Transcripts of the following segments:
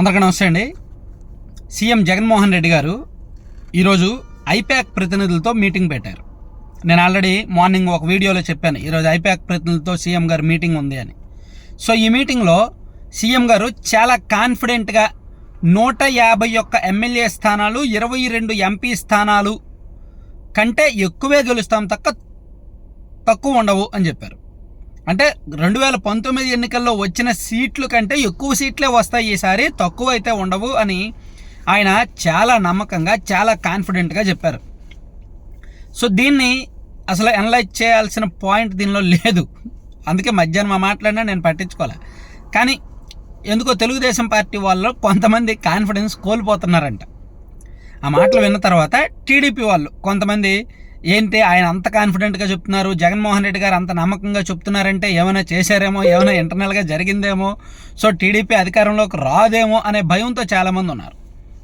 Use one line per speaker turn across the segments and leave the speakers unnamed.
అందరికీ నమస్తే అండి. సీఎం జగన్మోహన్ రెడ్డి గారు ఈరోజు ఐప్యాక్ ప్రతినిధులతో మీటింగ్ పెట్టారు. నేను ఆల్రెడీ మార్నింగ్ ఒక వీడియోలో చెప్పాను ఈరోజు ఐప్యాక్ ప్రతినిధులతో సీఎం గారు మీటింగ్ ఉంది అని. సో ఈ మీటింగ్లో సీఎం గారు చాలా కాన్ఫిడెంట్గా నూట యాభై ఒక్క ఎమ్మెల్యే స్థానాలు ఇరవై రెండు ఎంపీ స్థానాలు కంటే ఎక్కువే గెలుస్తాం తక్క తక్కువ ఉండవు అని చెప్పారు. అంటే రెండు వేల పంతొమ్మిది ఎన్నికల్లో వచ్చిన సీట్లు కంటే ఎక్కువ సీట్లే వస్తాయి ఈసారి తక్కువ అయితే ఉండవు అని ఆయన చాలా నమ్మకంగా చాలా కాన్ఫిడెంట్గా చెప్పారు. సో దీన్ని అసలు అనలైజ్ చేయాల్సిన పాయింట్ దీనిలో లేదు. అందుకే మధ్యాహ్నం మా మాట్లాడినా నేను పట్టించుకోలే. కానీ ఎందుకో తెలుగుదేశం పార్టీ వాళ్ళు కొంతమంది కాన్ఫిడెన్స్ కోల్పోతున్నారంట. ఆ మాటలు విన్న తర్వాత టీడీపీ వాళ్ళు కొంతమంది ఏంటి ఆయన అంత కాన్ఫిడెంట్గా చెప్తున్నారు? జగన్మోహన్ రెడ్డి గారు అంత నమ్మకంగా చెప్తున్నారంటే ఏమైనా చేశారేమో? ఏమైనా ఇంటర్నల్గా జరిగిందేమో? సో టీడీపీ అధికారంలోకి రాదేమో అనే భయంతో చాలామంది ఉన్నారు.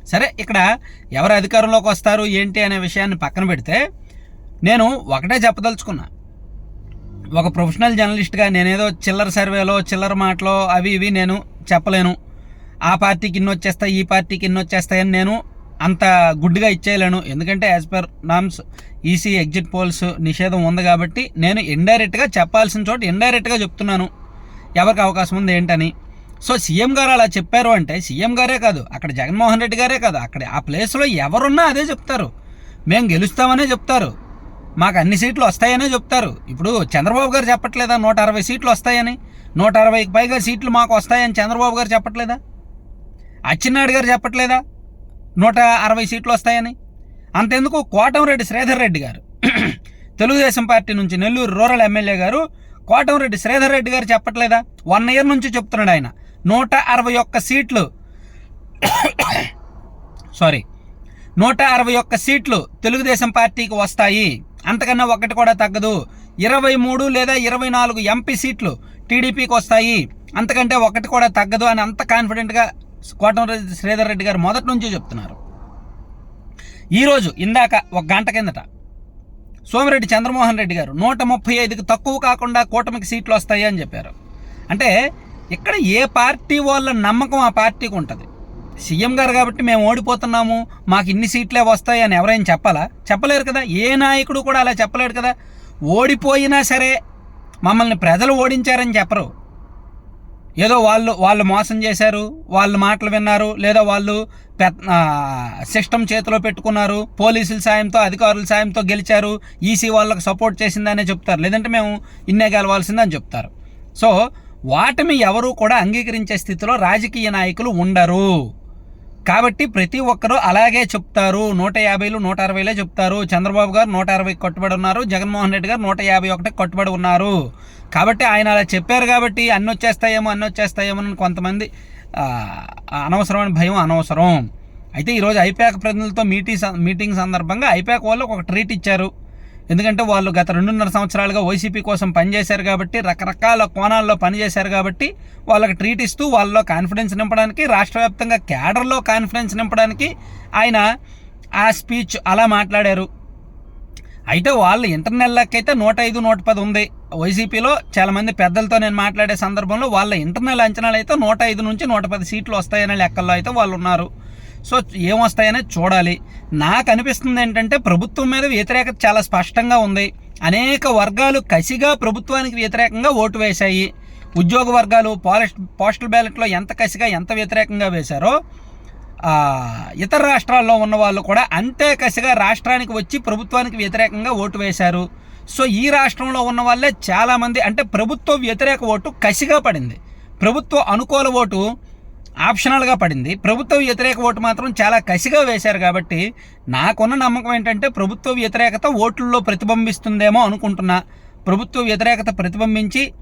సరే ఇక్కడ ఎవరు అధికారంలోకి వస్తారు? ఏంటి అనే విషయాన్ని పక్కన పెడితే నేను ఒకటే చెప్పదలుచుకున్నా. ఒక ప్రొఫెషనల్ జర్నలిస్ట్గా నేనేదో చిల్లర సర్వేలో చిల్లర మాటలో అవి ఇవి నేను చెప్పలేను. ఆ పార్టీకి ఇన్ని వచ్చేస్తాయి ఈ పార్టీకి ఇన్ని వచ్చేస్తాయని నేను అంత గుడ్డుగా ఇచ్చేయలేను. ఎందుకంటే as per norms EC exit polls నిషేధం ఉంది కాబట్టి నేను ఇండైరెక్ట్గా చెప్పాల్సిన చోట ఇండైరెక్ట్గా చెప్తున్నాను. ఎవరికి అవకాశం ఉంది ఏంటని. సో సీఎం గారు అలా చెప్పారు అంటే సీఎం గారే కాదు అక్కడ జగన్మోహన్ రెడ్డి గారే కాదు అక్కడ ఆ ప్లేస్లో ఎవరున్నా అదే చెప్తారు. మేము గెలుస్తామనే చెప్తారు. మాకు అన్ని సీట్లు వస్తాయనే చెప్తారు. ఇప్పుడు చంద్రబాబు గారు చెప్పట్లేదా నూట అరవై సీట్లు వస్తాయని? నూట అరవైకి పైగా సీట్లు మాకు వస్తాయని చంద్రబాబు గారు చెప్పట్లేదా? అచ్చెన్నాయుడు గారు చెప్పట్లేదా? నూట అరవై సీట్లు వస్తాయని. అంతెందుకు కోటంరెడ్డి శ్రీధర్ రెడ్డి గారు. తెలుగుదేశం పార్టీ నుంచి నెల్లూరు రూరల్ ఎమ్మెల్యే గారు కోటంరెడ్డి శ్రీధర్ రెడ్డి గారు చెప్పట్లేదా? వన్ ఇయర్ నుంచి చెప్తున్నాడు ఆయన. నూట అరవై ఒక్క సీట్లు. సారీ. నూట అరవై ఒక్క సీట్లు తెలుగుదేశం పార్టీకి వస్తాయి. అంతకన్నా ఒకటి కూడా తగ్గదు. ఇరవై మూడు లేదా ఇరవై నాలుగు ఎంపీ సీట్లు టీడీపీకి వస్తాయి. అంతకంటే ఒకటి కూడా తగ్గదు అని అంత కాన్ఫిడెంట్గా కోటమరెడ్డి శ్రీధర్ రెడ్డి గారు మొదటి నుంచే చెప్తున్నారు. ఈరోజు ఇందాక ఒక గంట కిందట సోమిరెడ్డి చంద్రమోహన్ రెడ్డి గారు నూట ముప్పై ఐదుకి తక్కువ కాకుండా కూటమికి సీట్లు వస్తాయి అని చెప్పారు. అంటే ఇక్కడ ఏ పార్టీ వాళ్ళ నమ్మకం ఆ పార్టీకి ఉంటుంది. సీఎం గారు కాబట్టి మేము ఓడిపోతున్నాము మాకు ఇన్ని సీట్లే వస్తాయి అని ఎవరైనా చెప్పాలా? చెప్పలేరు కదా. ఏ నాయకుడు కూడా అలా చెప్పలేడు కదా. ఓడిపోయినా సరే మమ్మల్ని ప్రజలు ఓడించారని చెప్పరు. ఏదో వాళ్ళు వాళ్ళు మోసం చేశారు వాళ్ళ మాటలు విన్నారు లేదా వాళ్ళు సిస్టమ్ చేతిలో పెట్టుకున్నారు పోలీసుల సాయంతో అధికారుల సాయంతో గెలిచారు ఈసీ వాళ్ళకి సపోర్ట్ చేసిందనే చెప్తారు. లేదంటే మేము ఇన్నే గెలవాల్సిందని చెప్తారు. సో వాటిని ఎవరు కూడా అంగీకరించే స్థితిలో రాజకీయ నాయకులు ఉండరు. కాబట్టి ప్రతి ఒక్కరూ అలాగే చెప్తారు. నూట యాభైలు నూట అరవైలే చెప్తారు. చంద్రబాబు గారు నూట అరవై కట్టుబడి ఉన్నారు. జగన్మోహన్ రెడ్డి గారు నూట యాభై ఒకటి కట్టుబడి ఉన్నారు. కాబట్టి ఆయన అలా చెప్పారు కాబట్టి అన్ని వచ్చేస్తాయేమో అన్ని వచ్చేస్తాయేమో అని కొంతమంది అనవసరమైన భయం అనవసరం. అయితే ఈరోజు ఐపాక్ ప్రతినిధులతో మీటింగ్ మీటింగ్ సందర్భంగా ఐపాక్ వాళ్ళు ఒక ట్రీట్ ఇచ్చారు. ఎందుకంటే వాళ్ళు గత రెండున్నర సంవత్సరాలుగా వైసీపీ కోసం పనిచేశారు కాబట్టి రకరకాల కోణాల్లో పనిచేశారు కాబట్టి వాళ్ళకి ట్రీట్ ఇస్తూ వాళ్ళలో కాన్ఫిడెన్స్ నింపడానికి రాష్ట్ర వ్యాప్తంగా క్యాడర్లో కాన్ఫిడెన్స్ నింపడానికి ఆయన ఆ స్పీచ్ అలా మాట్లాడారు. అయితే వాళ్ళు ఇంటర్నెల్లకైతే నూట ఐదు నూట పది ఉంది. వైసీపీలో చాలామంది పెద్దలతో నేను మాట్లాడే సందర్భంలో వాళ్ళ ఇంటర్నల్ అంచనాలు అయితే నూట ఐదు నుంచి నూట పది సీట్లు వస్తాయనే లెక్కల్లో అయితే వాళ్ళు ఉన్నారు. సో ఏమొస్తాయనేది చూడాలి. నాకు అనిపిస్తుంది ఏంటంటే ప్రభుత్వం మీద వ్యతిరేకత చాలా స్పష్టంగా ఉంది. అనేక వర్గాలు కసిగా ప్రభుత్వానికి వ్యతిరేకంగా ఓటు వేశాయి. ఉద్యోగ వర్గాలు పోలిస్ట్ పోస్టల్ బ్యాలెట్లో ఎంత కసిగా ఎంత వ్యతిరేకంగా వేశారో ఇతర రాష్ట్రాల్లో ఉన్న వాళ్ళు కూడా అంతే కసిగా రాష్ట్రానికి వచ్చి ప్రభుత్వానికి వ్యతిరేకంగా ఓటు వేశారు. సో ఈ రాష్ట్రంలో ఉన్న వాళ్ళే చాలామంది అంటే ప్రభుత్వ వ్యతిరేక ఓటు కసిగా పడింది. ప్రభుత్వ అనుకూల ఓటు ఆప్షనల్గా పడింది. ప్రభుత్వ వ్యతిరేక ఓటు మాత్రం చాలా కసిగా వేశారు కాబట్టి నాకున్న నమ్మకం ఏంటంటే ప్రభుత్వ వ్యతిరేకత ఓట్లలో ప్రతిబింబిస్తుందేమో అనుకుంటున్నా. ప్రభుత్వ వ్యతిరేకత ప్రతిబింబించి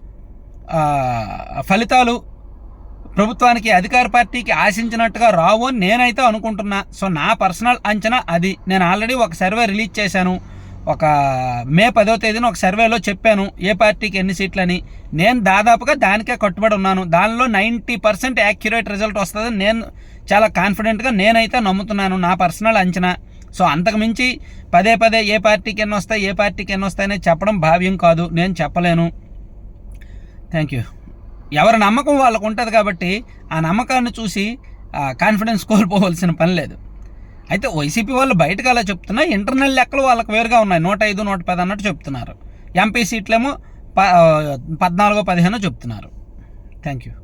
ఫలితాలు ప్రభుత్వానికి అధికార పార్టీకి ఆశించినట్టుగా రావు అని నేనైతే అనుకుంటున్నా. సో నా పర్సనల్ అంచనా అది. నేను ఆల్రెడీ ఒక సర్వే రిలీజ్ చేశాను. ఒక మే పదో తేదీన ఒక సర్వేలో చెప్పాను ఏ పార్టీకి ఎన్ని సీట్లని. నేను దాదాపుగా దానికే కట్టుబడి ఉన్నాను. దానిలో నైంటీ పర్సెంట్ యాక్యురేట్ రిజల్ట్ వస్తుందని నేను చాలా కాన్ఫిడెంట్గా నేనైతే నమ్ముతున్నాను నా పర్సనల్ అంచనా. సో అంతకుమించి పదే పదే ఏ పార్టీకి ఎన్ని వస్తాయి ఏ పార్టీకి ఎన్ని వస్తాయని చెప్పడం భావ్యం కాదు. నేను చెప్పలేను. Thank you. ఎవరి నమ్మకం వాళ్ళకు ఉంటుంది కాబట్టి ఆ నమ్మకాన్ని చూసి కాన్ఫిడెన్స్ కోల్పోవలసిన పని లేదు. అయితే వైసీపీ వాళ్ళు బయటకు అలా చెప్తున్నా ఇంటర్నల్ లెక్కలు వాళ్ళకి వేరుగా ఉన్నాయి. నూట ఐదు నూట పది అన్నట్టు చెప్తున్నారు. ఎంపీ సీట్లేమో ప పద్నాలుగో పదిహేనో చెప్తున్నారు. Thank you.